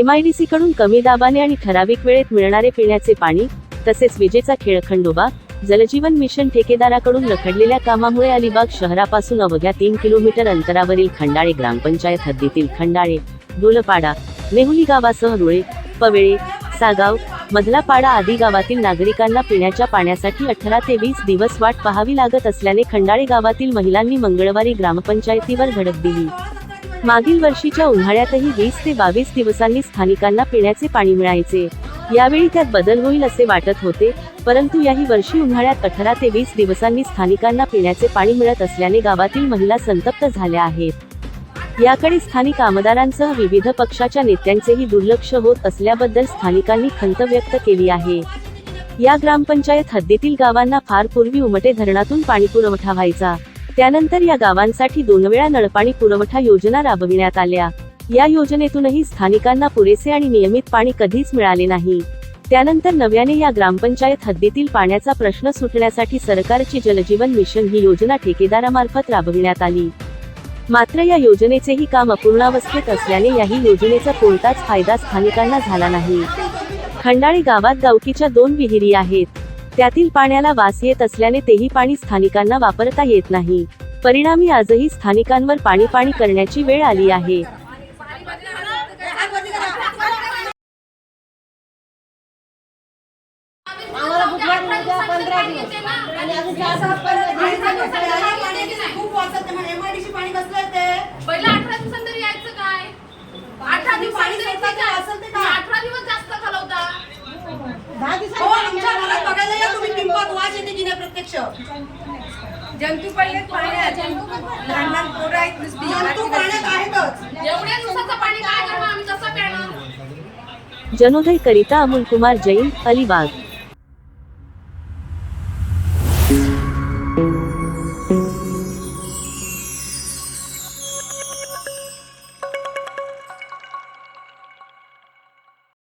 MIDC कडून कमी दाबाने आणि ठराविक वेळेत मिळणारे पिण्याचे पाणी तसेच विजेचा खेळखंडोबा जलजीवन मिशन ठेकेदाराकडून रखडलेल्या कामामुळे अलिबाग शहरापासून अवघ्या तीन किलोमीटर अंतरावरील खंडाळे ग्रामपंचायत हद्दीतील खंडाळे डोलपाडा नेहुली गावासह रुळे पवेळे सागाव मधला पाडा आदी गावातील नागरिकांना पिण्याच्या पाण्यासाठी अठरा ते वीस दिवस वाट पाहावी लागत असल्याने खंडाळे गावातील महिलांनी मंगळवारी ग्रामपंचायतीवर धडक दिली. मागील वर्षीच्या उन्हाळ्यातही वीस ते बावीस दिवसांनी स्थानिकांना पिण्याचे पाणी मिळायचे. यावेळी त्यात बदल होईल असे वाटत होते परंतु याही वर्षी उन्हाळ्यात अठरा ते वीस दिवसांनी स्थानिकांना पिण्याचे पाणी मिळत असल्याने गावातील महिला संतप्त झाल्या आहेत. याकडे स्थानिक आमदारांसह विविध पक्षाच्या नेत्यांचेही दुर्लक्ष होत असल्याबद्दल स्थानिकांनी खंत व्यक्त केली आहे. या ग्रामपंचायत हद्दीतील गावांना फार पूर्वी उमटे धरणातून पाणी पुरवठा व्हायचा. त्यानंतर या गावांसाठी दोन वेळा नळपाणी पुरवठा योजना राबविण्यात आल्या. या योजनेतूनही स्थानिकांना पुरेसे आणि नियमित पाणी कधीच मिळाले नाही. त्यानंतर नव्याने या ग्रामपंचायत हद्दीतील पाण्याचा प्रश्न सुटण्यासाठी सरकारची जलजीवन मिशन ही योजना ठेकेदारामार्फत राबविण्यात आली. मात्र या योजनेचेही काम अपूर्णावस्थेत असल्याने याही योजनेचा कोणताच फायदा स्थानिकांना झाला नाही. खंडाळी गावात गावकीच्या दोन विहिरी आहेत. त्यातील पाण्याला वास येत असल्याने तेही पाणी स्थानिकांना वापरता येत नाही. परिणामी आजही स्थानिकांवर पाणी पाणी करण्याची वेळ आली आहे. आणि स्वच्छ जंतू पडलेत पाण्यात लहान लहान पोरं आहेत नुसती जंतू पाण्यात आहेतच. एवढ्या दिवसाचं पाणी काय करणार आम्ही कसं जनोदय करिता अमोल कुमार जैन अलिबाग.